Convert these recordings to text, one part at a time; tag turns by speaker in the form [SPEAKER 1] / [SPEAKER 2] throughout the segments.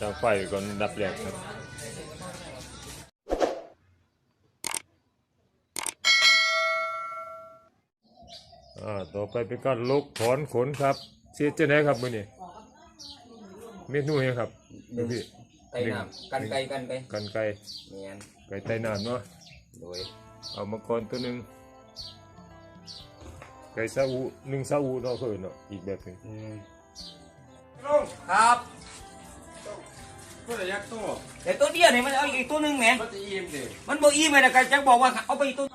[SPEAKER 1] ดังไฟก่อนอันดับแรกครับอ่าต่อไปเป็นการลกถอนขนครับเสียจะไหนครับมื้อนี้เมนูหยังครับดูพี่
[SPEAKER 2] ไก่น้ำกันไก่กันไก่
[SPEAKER 1] กันไก่
[SPEAKER 2] เนียน
[SPEAKER 1] ไก่ไต้น้ำเนาะ
[SPEAKER 2] โดย
[SPEAKER 1] เอามาก่อนตัวหนึ่งไก่ซาอุหนึ่งซาอุเนาะเพิ่นเนาะอีกแบบหนึง
[SPEAKER 2] ครับ
[SPEAKER 3] ก็ระยะโต้
[SPEAKER 2] แต่ตัวเดียวนี่มันเอาอีกตัวหนึงแหม
[SPEAKER 3] ก็จะอิ่มดิ
[SPEAKER 2] มันบ่อีแม่นะกันจังบอกว่าเอาไปอีกตัว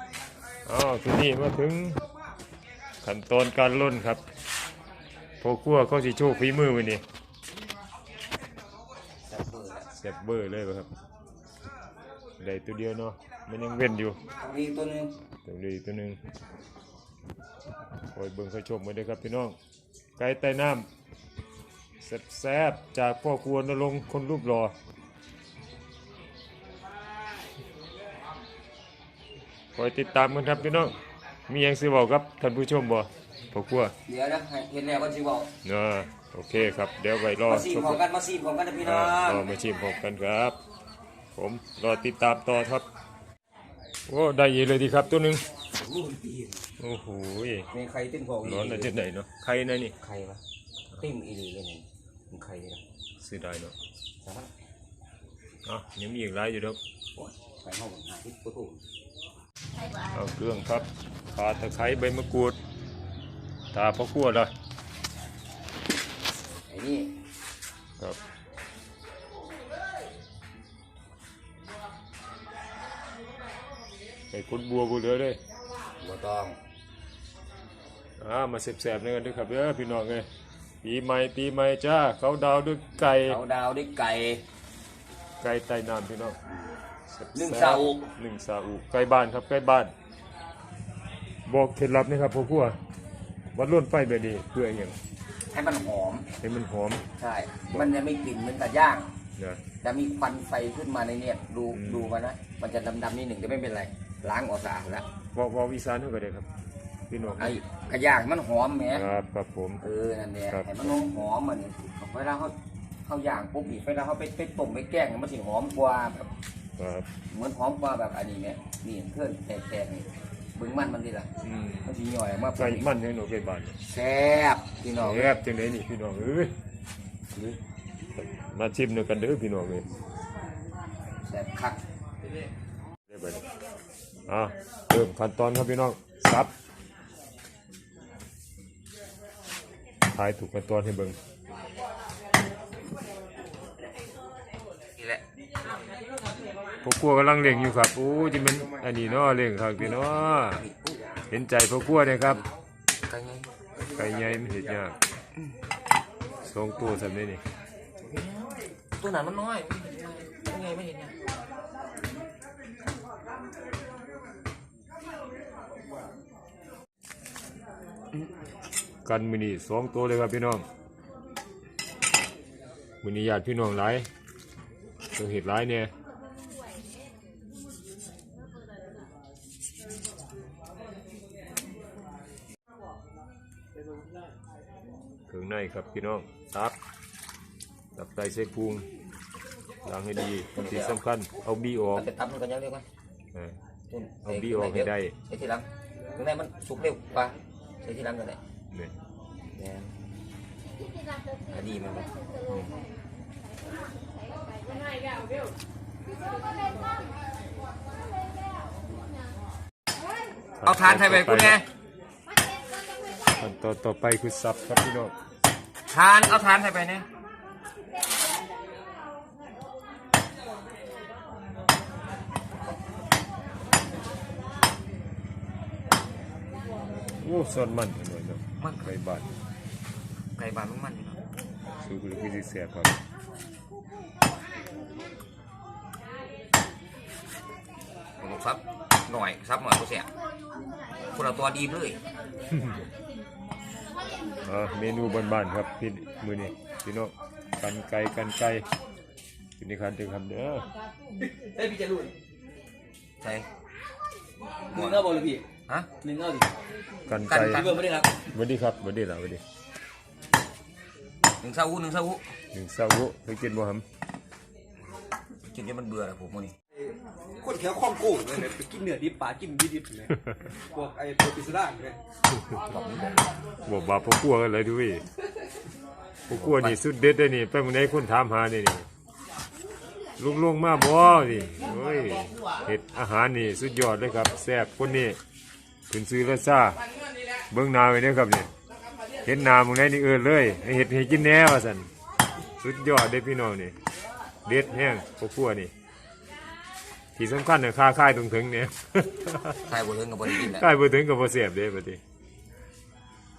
[SPEAKER 1] อ้าวทีนี้มาถึงขั้นตอนการล่นครับพอครัวเขาสิโชว์ฝีมือวันนี้เสียบเบอร์เลยบ่ครับได้ตัวเดียวเนาะมันยังเว้นอยู่
[SPEAKER 2] มีอีกตัวหนึง
[SPEAKER 1] ต้องได้อีกตัวหนึงคอยเบิ่งเขาชมมาเด้อครับพี่น้อง ไก่ใต้น้ำ แซ่บๆจากพ่อครัวนรงค์คนรูปหล่อคอยติดตามกันครับพี่น้องมีหยังสิบอกครับท่านผู้ชมบ่พอครัว
[SPEAKER 2] เดี๋ยวนะให้เห็นแล้วก็สิบอก
[SPEAKER 1] เนาะโอเคครับ เดี๋ยวไปรอ
[SPEAKER 2] มาซี
[SPEAKER 1] ช
[SPEAKER 2] ม
[SPEAKER 1] ม
[SPEAKER 2] ของกันมาซีมของกันนะพี่น้อ
[SPEAKER 1] อ่างรอมาชิมพร้อมกันครับ ผมรอติดตามต่อครับโอ้ได้เยอะเลยดีครับตัวหนึ่งโอ้โหย
[SPEAKER 2] มีใครติ้นพอ
[SPEAKER 1] ร้อนอะไรจะไหนเนาะใครนะนี่
[SPEAKER 2] ใครวะติ้มอีนี่เลยนี่ มันใครนี่นะ
[SPEAKER 1] เสียดายเนาะ
[SPEAKER 2] สามารถ
[SPEAKER 1] เอะยังมีอีกหลายอยู่เด้อ
[SPEAKER 2] โอ้ยไปห้องหาที่ตัวถูก
[SPEAKER 1] เอาเครื่องครับขาตะไคร้ใบมะกรูดตาพ่อครัวละ
[SPEAKER 2] ไอ้นี่
[SPEAKER 1] ครับไปคุดบัวกูเหลือเลย
[SPEAKER 2] บ่ต้อง
[SPEAKER 1] อ่ามาแสบๆนี่กันด้วยครับเด้อพี่น้องเอ้ย ปีใหม่ปีใหม่จ้าเขาดาวด้วยไก่
[SPEAKER 2] เขาดาวด้วยไก่
[SPEAKER 1] ไก่ใต้น้ำพี่น้องแซ่บๆ
[SPEAKER 2] หนึ่งซาอุ
[SPEAKER 1] หนึ่งซาอุไก่บ้านครับไก่บ้าน บอกเคล็ดลับนี่ครับพ่อครัววัดล้นไฟแบบนี้เพื่ออย่าง
[SPEAKER 2] ให้มันหอม
[SPEAKER 1] ให้มันหอม
[SPEAKER 2] ใช่ มันจะไม่กลิ่นเหมือนกับย่าง
[SPEAKER 1] นะ
[SPEAKER 2] จะมีควันไฟขึ้นมาในเนี่ยดู
[SPEAKER 1] อืม
[SPEAKER 2] ดูมานะ มันจะดำๆนิดหนึ่งแต่ไม่เป็นไร ล้างออกสะอาดแล้ว
[SPEAKER 1] บอกบอกอีสานเท่ากันเลยครับ พี่น้อง
[SPEAKER 2] ไอ้กระย่างมันหอมแหม
[SPEAKER 1] ครับครับผม
[SPEAKER 2] เออนั่นเนี่ย
[SPEAKER 1] ครับ
[SPEAKER 2] ให้มันหอมๆมันเวลาเขาเขาย่างปุ๊บอีกเวลาเขาไปไปต้มไปแกงเนี่ยมันสิหอมกว่าแบบ
[SPEAKER 1] ครับ
[SPEAKER 2] เหมือนหอมกว่าแบบอันนี้เนี่ยนี่เพื่อนแตกๆนี่เบึงมันมันดีละ
[SPEAKER 1] อืม
[SPEAKER 2] มันสีหน่อยมา
[SPEAKER 1] ไก่มันให้หนูไก่บ้าน
[SPEAKER 2] แซ่บพี่น้อง
[SPEAKER 1] แซ่บจังไดนี่พี่น้องเอ้ยมาชิมด้วยกันเด้อพี่น้องเอ้ย
[SPEAKER 2] แซ่บคัก
[SPEAKER 1] ได้ไปอะเริ่มขั้นตอนครับพี่น้องซับ ทายถูกขั้นตอนให้เบิ่ง
[SPEAKER 2] นี่แหละ
[SPEAKER 1] พ่อครัวกำลังเล่งอยู่ครับโอ้จิมันอันนี้เนาะเล่งครับพี่น้องเห็นใจพ่อครัวเนี่ยครับ
[SPEAKER 2] ไก่ไง
[SPEAKER 1] ไก่ใหญ่มันเห็ดยากสองตัวสำนี้นี่
[SPEAKER 2] ตัวนั้นมันน้อยยังไงไม่เห็นเนี่ย
[SPEAKER 1] กันมือนี่สองตัวเลยครับพี่น้องมือนี้ญาติพี่น้องหลายต้องเห็ดหลายเนี่ยเครื่องในครับพี่น้องตับตับไตใส่พุงล้างให้ดีที่สำคัญเอาบีออก
[SPEAKER 2] มันจะตับมันกันยังเร็วกว่า
[SPEAKER 1] เออ
[SPEAKER 2] นุ่น
[SPEAKER 1] เอาบี้ออกให้ได้
[SPEAKER 2] ใช้ทีหลังตรงไหนมันสุกเร็วกว่าใช้ทีหลังกัน เลย
[SPEAKER 1] เนี่ย
[SPEAKER 2] เนี่ยอันนี้มันแบบเอาทานใส่ไปคุณไง
[SPEAKER 1] ขั้นตอนต่อไปคือสับครับพี่น้อง
[SPEAKER 2] ทานเอาทานใส่ไปเนี่ย
[SPEAKER 1] โอ้ส่วนมันหน่อยเนาะ
[SPEAKER 2] มัน
[SPEAKER 1] ไก่บาด
[SPEAKER 2] ไก่บานมันมันอยู่เนาะ
[SPEAKER 1] สูคือคือสิเสียครับ
[SPEAKER 2] ผมซับหน่อยซับหน่อยก็เสียคนละตัวดีเลย
[SPEAKER 1] อ่าเมนูบ้านๆครับพี่มือนี้พี่น้องกันไก่กันไก่กินในคันถึงคำเด้อ
[SPEAKER 3] ได้พี่จะรุ่น
[SPEAKER 2] ใช่
[SPEAKER 3] หนึ่งเอาบอลเลยพี่
[SPEAKER 2] ฮะ
[SPEAKER 3] หนึ่งเอาดิ
[SPEAKER 1] กัน
[SPEAKER 2] กัน
[SPEAKER 1] ไก่
[SPEAKER 2] กั
[SPEAKER 3] พี่เบิร์ดไม่ได้ครับ
[SPEAKER 1] สวัสดีครับสวัสดีล่ะสวัสดี
[SPEAKER 2] หนึ่งเศร้าหูหนึ่งเศร้าหู
[SPEAKER 1] หนึ่งเสาร์เคยกินบ่ครับ
[SPEAKER 2] กินจนมันเบื่อแล้วผมมื้อนี้
[SPEAKER 3] คนแถวคลองโก้เลยเนี่ยไปกินเนื้อดิบปลากินดิบๆเลยพวกไอ้โปรติสดานเลย
[SPEAKER 1] บอกว่าพวกกลัวกันเลยดูดิพวกกลัวนี่สุดเด็ดเลยนี่ ไปเมื่อไหนคนถามหานี่นี่ลุงลงมาบ่นี่เฮ้ยเห็ดอาหารนี่สุดยอดเลยครับแซ่บคนนี้ ขึ้นซื้อและซ่าเบิ่งหนาไว้เด้อครับเนี่ยเห็นหนาหมึงไหนนี่เอินเลยให้เห็ดให้กินแน่ว่าซั่นสุดยอดเด้อพี่น้องนี่เด็ดแห้งพวกกลัวนี่ที่สำคัญน่ะค่าค่ายตรงถึงเนี่ย
[SPEAKER 2] ใครบ่ถึงก็บ่ได้กินแหละ
[SPEAKER 1] ค่ายบ่ถึงก็บ่แซ่บเด้บัดนี้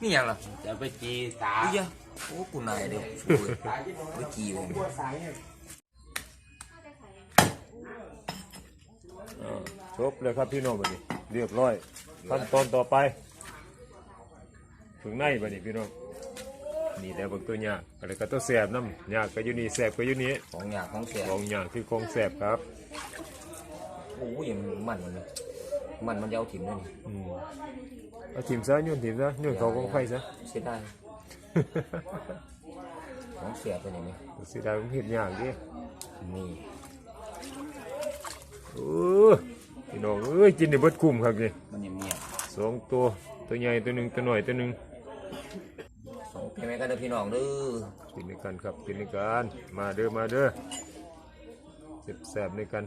[SPEAKER 2] นี่หยังล่ะ
[SPEAKER 3] จะไปจีตา
[SPEAKER 2] อุ้ยอะโอ้กูนายเด้อสู้เลยบ่กี่เลย
[SPEAKER 1] จบเลยครับพี่น้องบัดนี้เรียบร้อย ขั้นตอนต่อไปถึงในบัดนี้พี่น้องนี่แหล้วบางตัวยากอะไรก็ตัวแสบน้ำยากก็อยู่นี่แสบก็อยู่นี่
[SPEAKER 2] ของหยาของเสีย
[SPEAKER 1] ของยากคือของแสบครับ
[SPEAKER 2] โอ้ยมันมันมันมันมันจะเอาถิ่มนั่นนี่
[SPEAKER 1] อืมเอาถิ่มซะโยนถิ่มซะโยนเขากองไฟซะ
[SPEAKER 2] เสียดายของเสียตัวนี้ไหม
[SPEAKER 1] สิได้มันเห็ดยากดิ
[SPEAKER 2] นี่
[SPEAKER 1] โอ้พี่น้องเอ้ยกินได้เบิดคุ้มครับนี่
[SPEAKER 2] มันเงียบ
[SPEAKER 1] สองตัวตัวใหญ่ตัวหนึ่งตัวหน่อยตัวหนึ่ง
[SPEAKER 2] ๆสองเพลงกันเด้อพี่น้องเด้อ
[SPEAKER 1] กินด้วยกันครับกินด้วยกันมาเด้อมาเด้อแสบๆด้วยกัน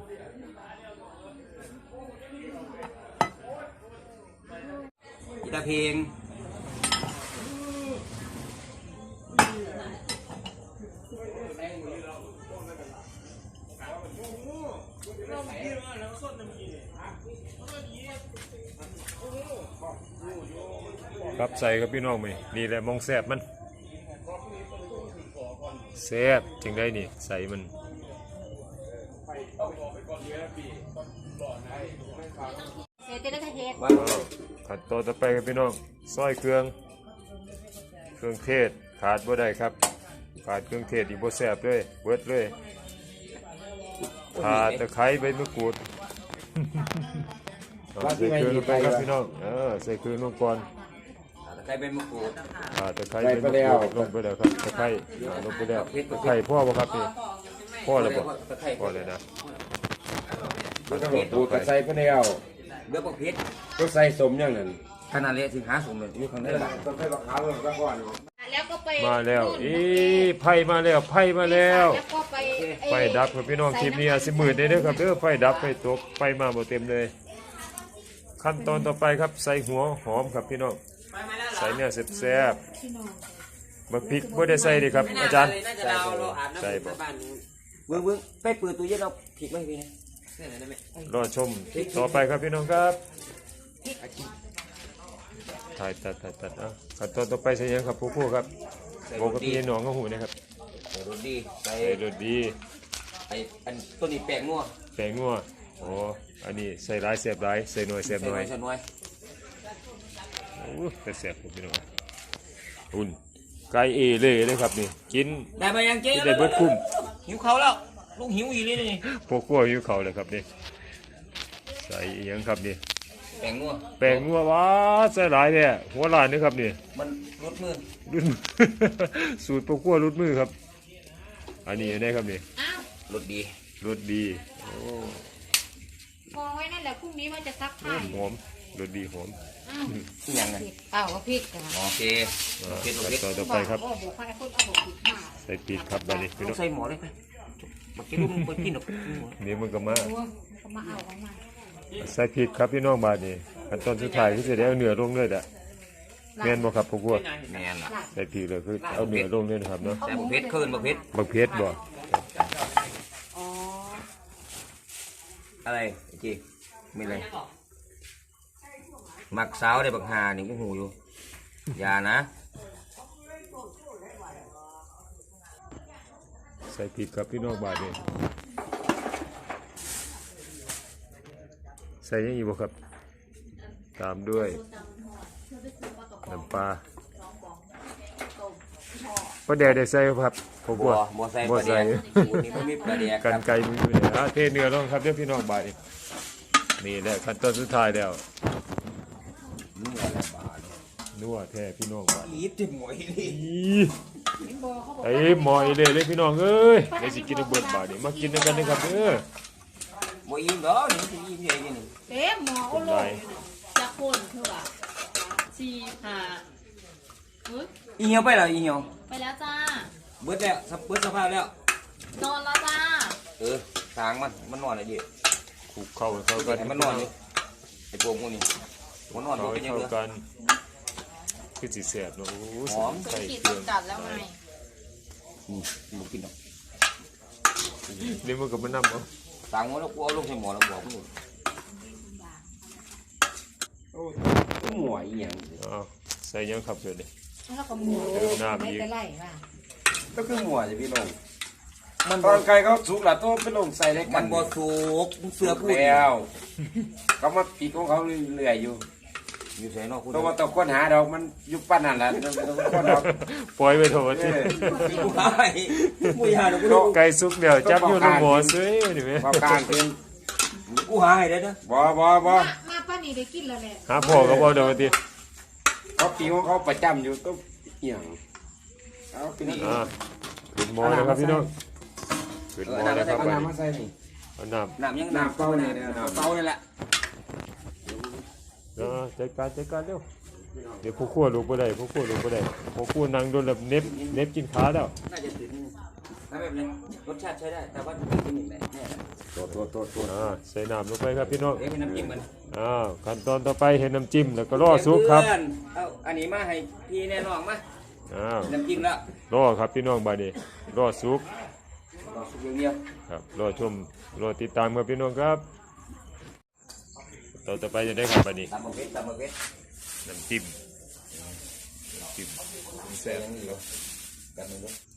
[SPEAKER 2] กีตาเพลง
[SPEAKER 1] ครับใส่ครับพี่น้องไหมนี่แหละมองแสบมันแสบจึงได้นี่ใส่มัน
[SPEAKER 4] เสร็จจะได้เฮ็ด
[SPEAKER 2] ว่า
[SPEAKER 1] อ้าวขั้นตอนต่อไปครับพี่น้องซอยเครื่อง เครื่องเทศขาดบ่ได้ครับขาดเครื่องเทศอีกบ่แสบเลยเบิดเลย ขาตะไคร้ใบมะกรูดเอาใส่เครื่องลงไปครับพี่น้องเออใส่เครื่องลงก่อน
[SPEAKER 2] ตะไคร้เป็นมะกรูด
[SPEAKER 1] ขาตะไคร้ใบมะกรูดลงไปแล้วครับตะไคร้อ่าลงไปแล้วตะไคร้พ่อบ่ครับนี่พ่อแล้วบ่
[SPEAKER 2] ตะไคร้
[SPEAKER 1] พ่อเลยนะ
[SPEAKER 5] ปูกระใส่ไปแล้ว
[SPEAKER 2] เลือกประเภท
[SPEAKER 5] ก็ใส่สมอย่างนั้น
[SPEAKER 2] ขนาดเละถึงหาสมเลยอยู่ข้างในบ้าน
[SPEAKER 5] ต้องใส่บักขาวแล้วก่อน
[SPEAKER 4] แล้วก็ไป
[SPEAKER 1] มาแล้วอีไผ่มาแล้วไผ่มาแล้ว
[SPEAKER 4] แล้วก็ไป
[SPEAKER 1] ไฟดับครับพี่น้องคลิปนี้อาจสิมืดได้เด้อครับเด้อไฟดับไฟตกไฟมาบ่เต็มเลย ขั้นตอนต่อไปครับใส่หัวหอมครับพี่น้องใส่เนื้อแซ่บๆบักพริกบ่ได้ใส่ดิครับ อาจารย์ใส่บ่
[SPEAKER 2] เบิ้งเบิ้งไปเปิดตู้เย็นเอาผิดไหมพี่นะ
[SPEAKER 1] รอชมต่อไปครับพี่น้องครับถ่ายตัดตัดตัดเอะขั้นตอนต่อไปใส่หยังครับผู้ผู้ครับบอกกับพี่น้องก็หูนะครับ
[SPEAKER 2] ใส่ รสดีใส่
[SPEAKER 1] ใส่รสดี
[SPEAKER 2] ไอ้อันตัวนี้แป้งนัว
[SPEAKER 1] แป้งนัวอ๋ออันนี้ใส่หลายแซ่บหลายใส่น้อยแซ่บ
[SPEAKER 2] ใส่
[SPEAKER 1] น้
[SPEAKER 2] น้
[SPEAKER 1] อ
[SPEAKER 2] อยยใส่น้อย
[SPEAKER 1] โอ้แต่แซ่บครับพี่น้องอุ่นไก่เอเล่เลยครับนี่กิน
[SPEAKER 2] ได้มายังเจ๊
[SPEAKER 1] กินได้เบิดคุ้ม
[SPEAKER 2] หิวเขาวแล้วลูกหิวอีเลยนี่
[SPEAKER 1] พวกกล้วยหิวเขาวเลยครับนี่ใส่อีหยังครับนี่
[SPEAKER 2] แป้งนัว
[SPEAKER 1] แป้งนัวว้าใส่หลายเนี่ยหัวหลานนี่ครับนี่
[SPEAKER 2] มันรสมือ
[SPEAKER 1] รุ่นสูตรพวกกล้วยรุ่นมือครับ อันนี้ได้ครับนี่
[SPEAKER 4] อ้าว
[SPEAKER 2] รสดี
[SPEAKER 1] รสดีโอ้
[SPEAKER 4] พอไว้นั่นแหละพรุ่งนี้ว่าจะซักผ้า
[SPEAKER 1] หอมรสดีหอม
[SPEAKER 4] อ้าว
[SPEAKER 2] อิหยังไง
[SPEAKER 4] ผิดเปล่าก็ผิดกัน
[SPEAKER 2] โอเคโอเคโอ
[SPEAKER 1] ขั้น
[SPEAKER 2] เค
[SPEAKER 1] ตอนต่อไปครับ
[SPEAKER 4] โอ้โหใครพูดเอาบอกผิดมา
[SPEAKER 1] ใส่ปีกครับแบบนี้พี่
[SPEAKER 2] ต้
[SPEAKER 1] น้
[SPEAKER 2] อ
[SPEAKER 1] องง
[SPEAKER 2] ใส่หมอเลยไปมากินลูกมึงไปกินหรอก
[SPEAKER 1] นี่มันก็มา
[SPEAKER 4] โอ้ก็มาเอาของมา
[SPEAKER 1] ใส่พริกครับพี่น้องบาดนี้ขั้นตอนสุดท้ายคือจะได้เอาเนื้อลงเลยอะ แม่นบ่ครับพวกกล้วย
[SPEAKER 2] แม่นล่ะ
[SPEAKER 1] ใส่พริกเลยคือเอาเนื้อลงเลยนะครับเนาะ
[SPEAKER 2] ใส่บะเพ็ดคืนบะเพ็ด
[SPEAKER 1] บักเพชรบ่
[SPEAKER 4] อ๋อ
[SPEAKER 2] อะไรไอ้จีไม่เลยมักสาวได้บักหานี่กูหูอยู่อย่านะ
[SPEAKER 1] ใส่พริกครับพี่น้องบาดนี้ใส่ยังอีกบ่ครับ ตามด้วย น้ำปลาปลาแดดได้ใส่บ่ครับพวกก
[SPEAKER 2] บั
[SPEAKER 1] ล้ววย
[SPEAKER 2] บัวใส่ป
[SPEAKER 1] บ่
[SPEAKER 2] ลาแด
[SPEAKER 1] ใส่
[SPEAKER 2] กสูตรนี้ไม่มีปลาแดกค
[SPEAKER 1] กัน
[SPEAKER 2] รับ
[SPEAKER 1] ไก่มือเนี่ยอะเทเนื้อลงครับเดี๋ยวพี่น้องบาดนี้นี่แหละขั้นตอนสุดท้ายแล้ว
[SPEAKER 2] นี่แหละบาท
[SPEAKER 1] นนัวแท้พี่น้องบ้าน
[SPEAKER 2] อีเต็มหมวยนี่
[SPEAKER 1] อี
[SPEAKER 4] เห็นบ่เขาบอก
[SPEAKER 1] ไอ้หมอยเลยเลยพี่น้องเอ้ยเดี๋ยวสิกินให้เบิดบาดนี่มากินด้วยกันนะครับเด้อ
[SPEAKER 2] หมวยอิ่มเด้อนี่สิอิ่มใหญ่กันนี่
[SPEAKER 4] เต็มหมอโอ้โห
[SPEAKER 6] จะคนคือว่า สี่ห้าเฮ้ย
[SPEAKER 2] อีเหี่ยวไปแล้วอีเหี่ยว
[SPEAKER 6] ไปแล้วจ้า
[SPEAKER 2] เบิดแล้วสับเบิดสภาพแล้ว
[SPEAKER 6] นอนแล้วจ้า
[SPEAKER 2] เออทางมันมันนอนอะไรดิ
[SPEAKER 1] คลุกเข้าให้เข้ากัน
[SPEAKER 2] ให้มันนอนนี่ไอ้พวกพวกนี้มันนอน
[SPEAKER 1] เข้า
[SPEAKER 2] บ่
[SPEAKER 1] ให้
[SPEAKER 2] เป็นหยัง
[SPEAKER 1] เข้า
[SPEAKER 2] เด้อ
[SPEAKER 1] กันคือสิแซ่บเนาะโอ้โห
[SPEAKER 2] หอม
[SPEAKER 1] ใส่
[SPEAKER 6] ขีด
[SPEAKER 1] เค
[SPEAKER 6] ต้
[SPEAKER 1] รื่
[SPEAKER 6] อ
[SPEAKER 1] องง
[SPEAKER 6] จัดแล้วไง
[SPEAKER 2] นี่บ่กินดอก
[SPEAKER 1] นี่มันก็บ่นำเอา
[SPEAKER 2] ทางมันแล้วกูเอาลงใส่หม้อแล้วบอกมึง
[SPEAKER 5] โอ้ หมวยอีหยัง
[SPEAKER 1] อ้าวใส่ยังครับเดี๋ยวนี้
[SPEAKER 4] แล้วก็หมู
[SPEAKER 1] เติมน้ำอีก
[SPEAKER 4] ไม่เป็นไรว่ะ
[SPEAKER 5] ก็คือหมวยจะพี่น้อง
[SPEAKER 2] มัน
[SPEAKER 5] ต
[SPEAKER 2] บ่
[SPEAKER 5] อนไก่เขาสุกแล้วต้องไปลงใส่ได้กั
[SPEAKER 2] มันนบ่สุกมึงเสือพูด
[SPEAKER 5] แล้วเขามาปีกของเขาเรื่อยๆอยู่
[SPEAKER 2] อยู่ใส่นอกกู
[SPEAKER 5] ต้องมาต้องค้นหาดอกมันอยุบปั้นนั่นแหละต้องต้องค้นดอก
[SPEAKER 1] ปล่อยไว้เถอะ
[SPEAKER 5] เอ
[SPEAKER 1] ที
[SPEAKER 5] อ
[SPEAKER 2] กูหายกูหายดอกกูดู
[SPEAKER 1] ไก่สุกเดี๋ยวจับอยู่ในหม้อซื้อนี่แม่
[SPEAKER 5] พอกลางเป็น
[SPEAKER 2] กูหายได้เด้อ
[SPEAKER 5] บ่บ่บ่
[SPEAKER 4] มามาป้า นี่ได้กินแล้วแหละ
[SPEAKER 1] หาพ่อก็บ่เดี๋ยวที
[SPEAKER 5] เขาปีของเขาประจำอยู่ต้องเอียงเอาเป็นนี่
[SPEAKER 1] อ่าขึ้นหม้อแล้วครับพี่น้องขึ้นหม้อแล้วครับ
[SPEAKER 5] เอา
[SPEAKER 1] บัด
[SPEAKER 5] น้ำ
[SPEAKER 1] นี้
[SPEAKER 5] มาใส่นี่
[SPEAKER 1] เอาน้
[SPEAKER 2] น้ำยัง
[SPEAKER 5] น้ำเปล่าเนี่ยเนี่ยน้ำ
[SPEAKER 2] เปล่านี่แหละำ
[SPEAKER 1] อ่าจัดการจัดการเร็วเดี๋ยวผู้คั่วลงบ่ได้ผู้คั่วลงบ่ได้ผู้คั่วนั่งโดนแบบเน็บเน็บกินขาแล้ว
[SPEAKER 2] น่าจะถึง น้ำแบบนี้รสชาติใช้ได้ แต่ว่ากินอีกแหละแน่
[SPEAKER 5] ตัวตัวตัวตัว
[SPEAKER 1] อ่าใส่น้ำลงไปครับพี่น้อง
[SPEAKER 2] เอ้ยมีน้ำจิ้มมัน
[SPEAKER 1] อ้าวขั้นตอนต่อไปเห็นน้ำจิ้มแล้วก็รอสุกครับ
[SPEAKER 2] เพื่อนเอาอันนี้มาให้พี่แน่นอนมา
[SPEAKER 1] อ้าว
[SPEAKER 2] น้ำจิ้มแล้ว
[SPEAKER 1] รอครับพี่น้องบาดนี้รอสุก
[SPEAKER 2] เอาสุกอย่างเดียว
[SPEAKER 1] ครับรอชมรอติดตามครับพี่น้องครับต่อต่อไปจะได้ครับบาดนี้
[SPEAKER 2] ตามมาเวทตามมาเวท
[SPEAKER 1] น้ำจิ้มน้ำจิ้ม
[SPEAKER 2] แซ่บอย่างนี้เหรอกันเลยเด้อ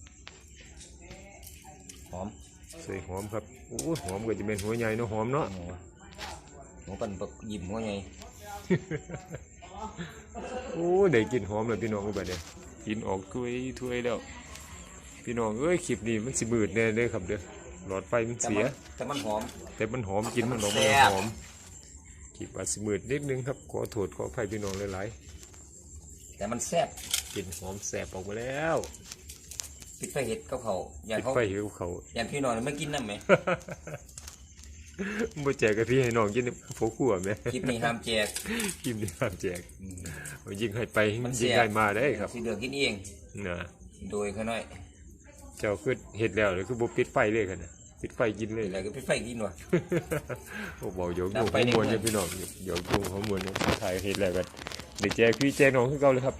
[SPEAKER 2] หอม
[SPEAKER 1] ใส่หอมครับโอ้ยหอมก็จะเป็นหัวใหญ่เนาะหอมเนาะ
[SPEAKER 2] หมูปันปักยิ้มหัวไง
[SPEAKER 1] โอ้ได้กลินหอมเลยพี่น้องก็แบบนี้กินออกถ้วยถ้วยแล้ว พี่น้องเอ้ยคลิปนี้มันสิบืดแน่เลยครับเด้อหลอดไฟมัน
[SPEAKER 2] แต่
[SPEAKER 1] เสี
[SPEAKER 2] มั
[SPEAKER 1] ย
[SPEAKER 2] นแต่มันหอม
[SPEAKER 1] แต่มันหอมกินมันหอม
[SPEAKER 2] แซ่
[SPEAKER 1] มัน
[SPEAKER 2] บ
[SPEAKER 1] หอมคลิปอาจสิมืดนิดนึงครับขอโทษขออภัยพี่น้องหลาย
[SPEAKER 2] แต่มันแซ่บ
[SPEAKER 1] ๆกลินหอมแสบออกมาแล้ว
[SPEAKER 2] ปิดไฟเห็ดกับเขาอย่าง
[SPEAKER 1] ปิด
[SPEAKER 2] เขา
[SPEAKER 1] ไฟหิวเขา
[SPEAKER 2] อย่างพี่นอนไม่กินน้ำไหม
[SPEAKER 1] บ่แจกกะพี่ให้น้องกินโผขั่วไหม
[SPEAKER 2] คลิปนี้ห้ามแจก
[SPEAKER 1] กินนี่ห้ามแจกเอายิงให้ไป
[SPEAKER 2] มัน
[SPEAKER 1] ยิ
[SPEAKER 2] เสี
[SPEAKER 1] ง
[SPEAKER 2] ย
[SPEAKER 1] ให้มาได้ครับ
[SPEAKER 2] สีเหลืองกินเอง
[SPEAKER 1] นะ
[SPEAKER 2] โดยเขาน้อย
[SPEAKER 1] เจ้าคือเฮ็ดแล้วเลยคือบ่ปิดไฟเลยกันนะปิดไฟกินเลย
[SPEAKER 2] อะไรก็ปิดไฟกินวะ
[SPEAKER 1] โอ้บอกโยก
[SPEAKER 2] ดั
[SPEAKER 1] โย
[SPEAKER 2] บ
[SPEAKER 1] ก
[SPEAKER 2] ไฟ
[SPEAKER 1] หัวมวน
[SPEAKER 2] ใน
[SPEAKER 1] เนี่ย
[SPEAKER 2] เมือง
[SPEAKER 1] พี่น้องโยกโยกหัวมวนเนี่ยถ่ายเฮ็ดแล้วกันเดี๋ยวแจกพี่แจกน้องคือเก่าเลยครับ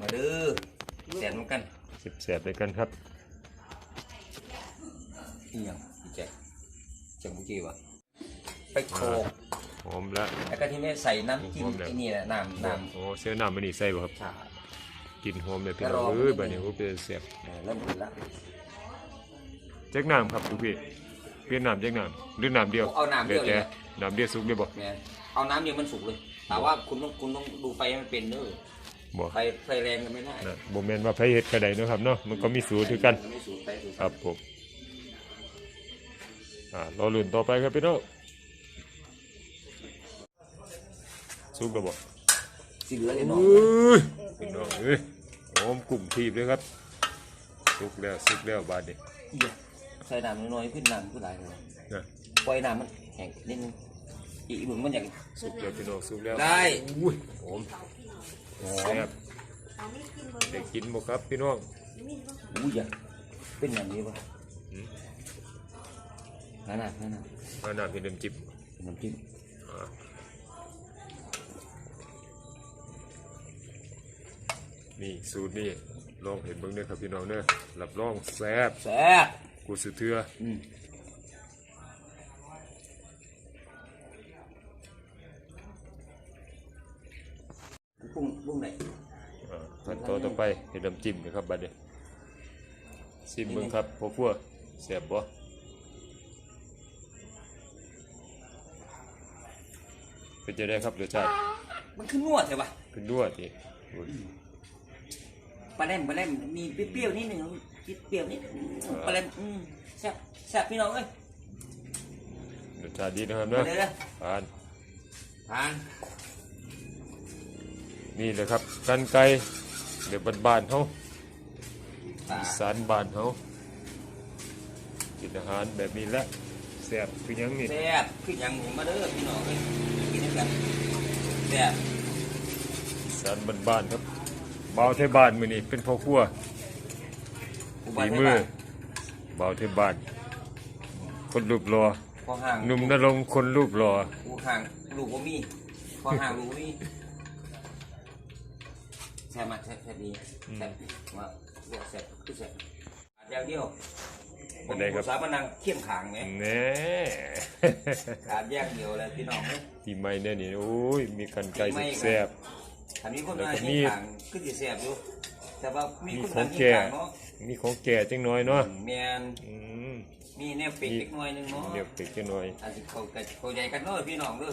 [SPEAKER 2] มาเด้อแสนเหมือนกัน
[SPEAKER 1] แสบๆด้วยกันครับ
[SPEAKER 2] อีหยังพี่แจกจังบุกี้วะไปโคลก
[SPEAKER 1] หอมแล้ว
[SPEAKER 2] แล้วก็ที่นี่ใส่น้ำจิ้ม
[SPEAKER 1] หอมแล้ว
[SPEAKER 2] ไอ้นี่แหละน้ำน้
[SPEAKER 1] โอ้เสื้อน้ำมันนี่ใส่บ่ครับำ
[SPEAKER 2] ชา
[SPEAKER 1] กินหอมเลยพี่น้อง
[SPEAKER 2] แล้วรอ
[SPEAKER 1] เอ้ยบัดนี้โอ้เป็นแซ่บ
[SPEAKER 2] เออเริ่มกินละ
[SPEAKER 1] แจ็คน้ำครับทุกพี่เปลี่ยนน้ำแจ็คน้ำหรือน้ำเดียว
[SPEAKER 2] เอาน้ำเดียว
[SPEAKER 1] แก
[SPEAKER 2] เลย
[SPEAKER 1] น้ำเดียวสุกได้บ่
[SPEAKER 2] เนี่ยเอาน้ำเดียวมันสุกเลยแต่ว่าคุณต้องคุณต้องดูไฟให้มันเป็นเด้อ
[SPEAKER 1] บ่
[SPEAKER 2] ไฟไฟแรงก็ไม่ได้
[SPEAKER 1] นะบ่แม่นว่าไผเฮ็ดก็ได้เนาะครับเนาะมันก็มีสูตรคือกัน
[SPEAKER 2] ไม่สูตรไฟสูตร
[SPEAKER 1] ครับผมอ่ารอลุ้นต่อไปครับพี่น้องสุกแล้วบ่
[SPEAKER 2] สีเหลืองเลยเนาะ
[SPEAKER 1] อุ้ยพี่น้องเอ้ยหอมกลุ่มทีบเลยครับสุกแล้วสุกแล้วบาดนี้
[SPEAKER 2] อีอะใส่น้ำน้อยๆขึ้นน้ำขึ้นหลายเลย
[SPEAKER 1] นะ
[SPEAKER 2] ปล่อยน้ำมันแห้งนิดนึงอีกหนึ่งมันอย่าง
[SPEAKER 1] สุกแล้วพี่น้องสุกแล้ว
[SPEAKER 2] ได้
[SPEAKER 1] อุ้ยหอม แซ่บได้กินบ่ครับพี่น้อง
[SPEAKER 2] อุ้ยอะเป็นอย่างนี้วะ
[SPEAKER 1] อืม
[SPEAKER 2] นั่นน่ะนั่นน่ะ
[SPEAKER 1] มาน้ำเป็นน้ำจิ้ม
[SPEAKER 2] น้ำจิ้ม
[SPEAKER 1] อ่านี่สูตรนี่ลองเห็นเบิ่งเด้อครับพี่น้องเด้อรับรองแซ่บ
[SPEAKER 2] แซ่บ
[SPEAKER 1] กูสุดเทือ
[SPEAKER 2] อืม
[SPEAKER 1] เห็นน้ำจิ้มนะครับบัดนี้ซิมเบิ่งครับพ่อครัวแซ่บบ่เป็นจะได้ครับรสชาติ
[SPEAKER 2] มันขึ้นนวดใช่ปะ
[SPEAKER 1] ขึ้นด้วยทีอุ้ย
[SPEAKER 2] ปลาแรมปลาแรมมีเปรี้ยวๆนิดหนึ่งคิดเปรี้ยวนิดปลาแรมอืมแซ่บแซ่บพี่น้องเอ้ย
[SPEAKER 1] รสชาติดีนะครับ
[SPEAKER 2] มา
[SPEAKER 1] เนาะ
[SPEAKER 2] เด้อ
[SPEAKER 1] ผ่าน
[SPEAKER 2] ทาน
[SPEAKER 1] นี่แหละครับกันไก่ เดี๋ยวบ้านๆเขา
[SPEAKER 2] ตา
[SPEAKER 1] อีสานบ้านเขากินอาหารแบบนี้แหละแซ่บคือหยังนี่
[SPEAKER 2] แซ่บคือหยังมาเด้อพี่น้องเอ้ยกินด้วยกันแซ่บ
[SPEAKER 1] อีสานบ้านๆครับเบาวไทยบ้านมื้อนี้เป็นพ่อครัว
[SPEAKER 2] ผู้
[SPEAKER 1] ฝี
[SPEAKER 2] บ้าน
[SPEAKER 1] มือ
[SPEAKER 2] บ้าน
[SPEAKER 1] เบาวไทยบ้าน คนรูปรอ
[SPEAKER 2] พอห่าง
[SPEAKER 1] หนุ่มนรงค์คนรูปรอ
[SPEAKER 2] ผู้ห่างลูกบ่มีพอห่างลูกบ่มี แซ่บมากแซ่บแซ่บดีแซ่บว่าเรียกแซ่บคือแซ่บอาจอย่างเดียวผมสามันังเขี้ยมขางไหม
[SPEAKER 1] แน่
[SPEAKER 2] ขาดอย่างเดียวเลยพี่น้องเอ้ย
[SPEAKER 1] ปีใหม่เนี่ยนี่โอ้ยมีกันไก่แซ่บ
[SPEAKER 2] อันนี้คน
[SPEAKER 1] แล้ว
[SPEAKER 2] มา
[SPEAKER 1] ก็
[SPEAKER 2] เขี้
[SPEAKER 1] มี
[SPEAKER 2] ยมขางคือสิแซ่บอยู่แต่ว่ามี
[SPEAKER 1] มี
[SPEAKER 2] คน
[SPEAKER 1] ของ
[SPEAKER 2] ทำ
[SPEAKER 1] แก่
[SPEAKER 2] เขี้ยมขางเนาะ
[SPEAKER 1] ๆมีของแก่จังน้อยเนาะ
[SPEAKER 2] แมน
[SPEAKER 1] อืม
[SPEAKER 2] มีแนวเป็ดเล็กน้อยหนึงเนาะ
[SPEAKER 1] เดี๋ยวเป็ดจังน้อย
[SPEAKER 2] อาจจะเขาก็เขาใหญ่กันเนาะพี่น้องเด้อ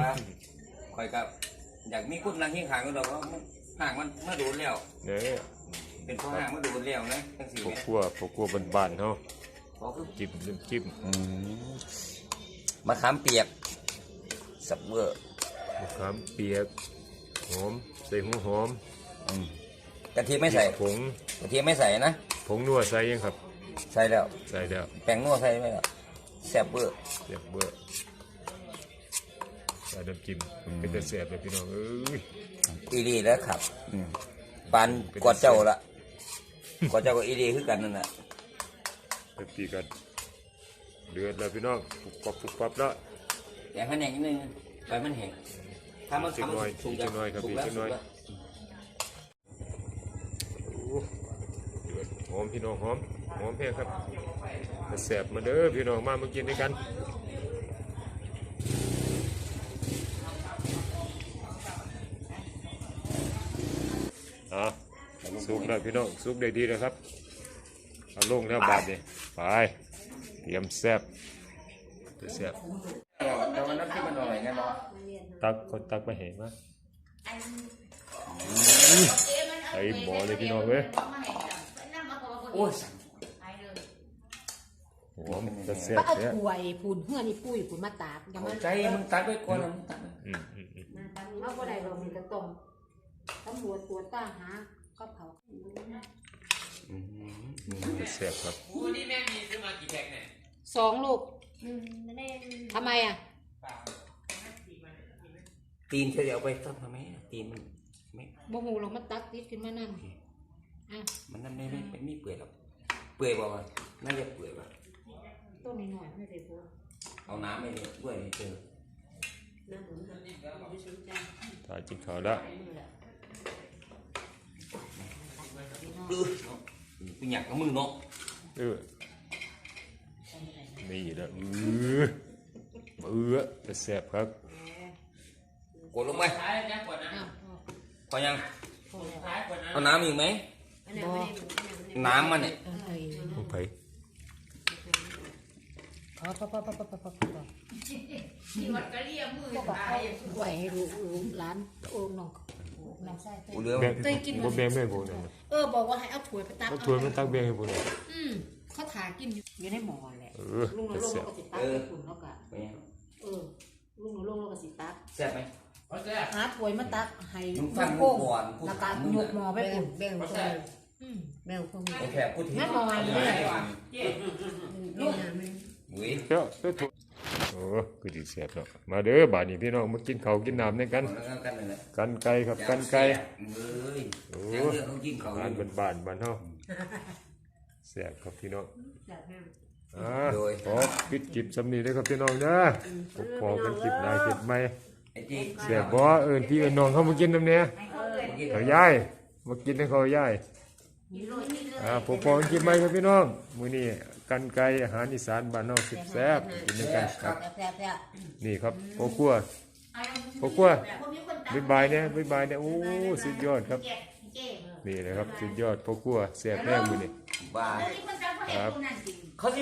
[SPEAKER 2] ว่าคอยกับอยากมีคนนั่งเคียงขางกันดอกว่ามัน ห่างมันมาโดนแล้ว
[SPEAKER 1] เด้อ
[SPEAKER 2] เป็นเพราะห่างมาโดนแล้วนะทั้งสี่
[SPEAKER 1] พวก
[SPEAKER 2] แม่
[SPEAKER 1] ครัวพวกครัวบ้านๆเฮา
[SPEAKER 2] ขอคือ
[SPEAKER 1] จิ้มน้ำจิ้ม
[SPEAKER 2] มะขามเปียก สับเบอร์
[SPEAKER 1] มะขามเปียกหอมใส่หัวหอม
[SPEAKER 2] กระเทียมไม่ใส่
[SPEAKER 1] ผง
[SPEAKER 2] กระเทียมไม่ใส่นะ
[SPEAKER 1] ผงนัวใส่ยังครับ
[SPEAKER 2] ใส่แล้ว
[SPEAKER 1] ใส่แล้ว
[SPEAKER 2] แป้งนัวใส่ไหมล่ะแซ่บเบอร์
[SPEAKER 1] เรียบเบื่อ ใส่น้ำจิ้มเป็นแต่แซ่บเลยพี่น้องเอ้ย
[SPEAKER 2] อีดีแล้วครับปานกอดเจ้าละกอดเจ้าก็อีดีคือกันนั่นแหละ
[SPEAKER 1] ไปปีกันเดือดแล้วพี่น้องปุบปับปุบปับแล้ว
[SPEAKER 2] อย่างนั้นอย่างนี้นึงไปมันแห้งถ้ามัน
[SPEAKER 1] จักหน่อย
[SPEAKER 2] สุก
[SPEAKER 1] จักหน่อยครับ
[SPEAKER 2] สุก
[SPEAKER 1] พี่
[SPEAKER 2] แล้ว
[SPEAKER 1] จักหน่อย
[SPEAKER 2] สุกแล้ว
[SPEAKER 1] โอ้เดือดหอมพี่น้องหอมหอมแพงครับมาแซ่บมาเด้อพี่น้องมามากินด้วยกัน อะสุกแล้วพี่น้องสุกได้ดีแล้วครับเอาลงแล้วบาดนี่ไปเตรียมแซ่บแซ่บ
[SPEAKER 2] แต่ว่าน้ำจิ้มมันอร่อยไงเนาะ
[SPEAKER 1] ตักคนตักมาเห็นมั้ยไอ้หมอเลยพี่น้องเว้ย
[SPEAKER 2] โอ้ย
[SPEAKER 1] หอมจะแซ่บ
[SPEAKER 4] ป้าเอา
[SPEAKER 1] เนี่ย
[SPEAKER 4] ถ้วยพูนเฮือนี่ปุ้ยพูนมาตากอย่ามา
[SPEAKER 2] ใจมึงตักไว้ก่อนนะมึงตักไว้
[SPEAKER 1] อืมอืมอืม
[SPEAKER 4] เอาบ่ได้เรามีกระต้ม ตำรวจตรวจต้าหาก็เผา
[SPEAKER 1] แซ่บครับ
[SPEAKER 4] สองลูกทำไมอะ
[SPEAKER 2] ตีนเฉลียวไปต้มทำไมอะตีนมันไม่
[SPEAKER 4] บ่หูเรามาตักติดขึ้นมานั่นอะ
[SPEAKER 2] มันนั่นไม่ไม่ไม่มีเปื่อยหรอกเปื่อยบอกว่าน่าจะเปื่อยว่ะ
[SPEAKER 4] ต้นนิดหน่อยไม่ได้พูด
[SPEAKER 2] เอาน้ำไปเลยด้วยนี่เจอ
[SPEAKER 1] ถ่ายจิกขาวแล้ว
[SPEAKER 2] ดื้อเนาะกูอยากกับมึงเนาะ
[SPEAKER 1] เออนี่แหละเออเออจะแซ่บครับ
[SPEAKER 2] กดลงไป
[SPEAKER 4] อ้าว
[SPEAKER 2] พอยัง
[SPEAKER 4] พอแล้ว
[SPEAKER 2] เอาน้ำอีกไหมน้ำมันเนี่ย
[SPEAKER 4] เออไอ้
[SPEAKER 1] ลงไป
[SPEAKER 4] พอพอพอพอพอพอพอพอไหวให้รู้รู้ร้านโอ้น้อง น้องไส้
[SPEAKER 2] กูเหลือ
[SPEAKER 1] แบ่ง
[SPEAKER 4] เคยกินไหม
[SPEAKER 1] บ่แบ่งแม่พวกนั้น
[SPEAKER 4] เออบอกว่าให้เอาถ้วยไปตัก
[SPEAKER 1] แล้วถ้วยมันตักแบ่งให้พวกนั้น
[SPEAKER 4] อืมเขาถากินอยู่อยู่ในหม้อแหละ
[SPEAKER 1] เออ
[SPEAKER 4] ลุง
[SPEAKER 1] จะ
[SPEAKER 4] เราลง
[SPEAKER 1] แซ่
[SPEAKER 4] เรา
[SPEAKER 1] บ
[SPEAKER 4] ก็สิตักไปขุนแล้วก็
[SPEAKER 2] ไปยัง
[SPEAKER 4] เออลุงเราลงเราก็สิตัก
[SPEAKER 2] แซ่บไหม
[SPEAKER 4] หาถ้วยมาตักให้
[SPEAKER 2] มึงฟัง
[SPEAKER 4] โป่ง
[SPEAKER 2] ก่อนกู
[SPEAKER 4] แล้วก็
[SPEAKER 2] ถามมึง
[SPEAKER 4] ยกหม้อไปขุน
[SPEAKER 6] แบ่งคน
[SPEAKER 4] อืม
[SPEAKER 6] แบ่งคน
[SPEAKER 2] ไอ้แขกกูถึง
[SPEAKER 4] แม่มอยเลย
[SPEAKER 6] ลูก
[SPEAKER 2] อุ้ย
[SPEAKER 1] เจ้าเจ้าถูกโอ้คือดีแซ่บเนาะมาเด้อบาดนี้พี่น้องมากินข้าวกินน้ำด้วยกัน
[SPEAKER 2] แล้วกันนั่นแหละ
[SPEAKER 1] กันไก่ครับกันไก่
[SPEAKER 2] เอ้ย
[SPEAKER 1] โอ้
[SPEAKER 2] ยังเรื่องเขากินเขา
[SPEAKER 1] อาหารบ้านๆบ้านเฮาแซ่บครับพี่น้องอ่าขอปิดคลิปสำนีเลยครับพี่น้องนะพอกันคลิปหน้าคลิปใหม่
[SPEAKER 2] ไอ้จี
[SPEAKER 1] แซ่บบ่เอิ้นพี่เอิ้นน้องเขามากินน้ำเนี่ยเขายายมากินให้เขายายอ่าผมพอกันคลิปใหม่ครับพี่น้อง มื้อนี้ กันไก่อาหารอีสานบ้านเฮาสุดแซ่บกินด้วยกันครับ
[SPEAKER 6] แซ่บแซ่บ
[SPEAKER 1] นี่ครับพ่อครัวพ่อครัวบ๊ายบายเนี่ยบ๊ายบายเนี่ยโอ้สุดยอดครับ นี่นะครับสุดยอดพ่อครัวแซ่บแน่มื้อนี้
[SPEAKER 2] บ้า
[SPEAKER 1] ครับ
[SPEAKER 2] เขาสิ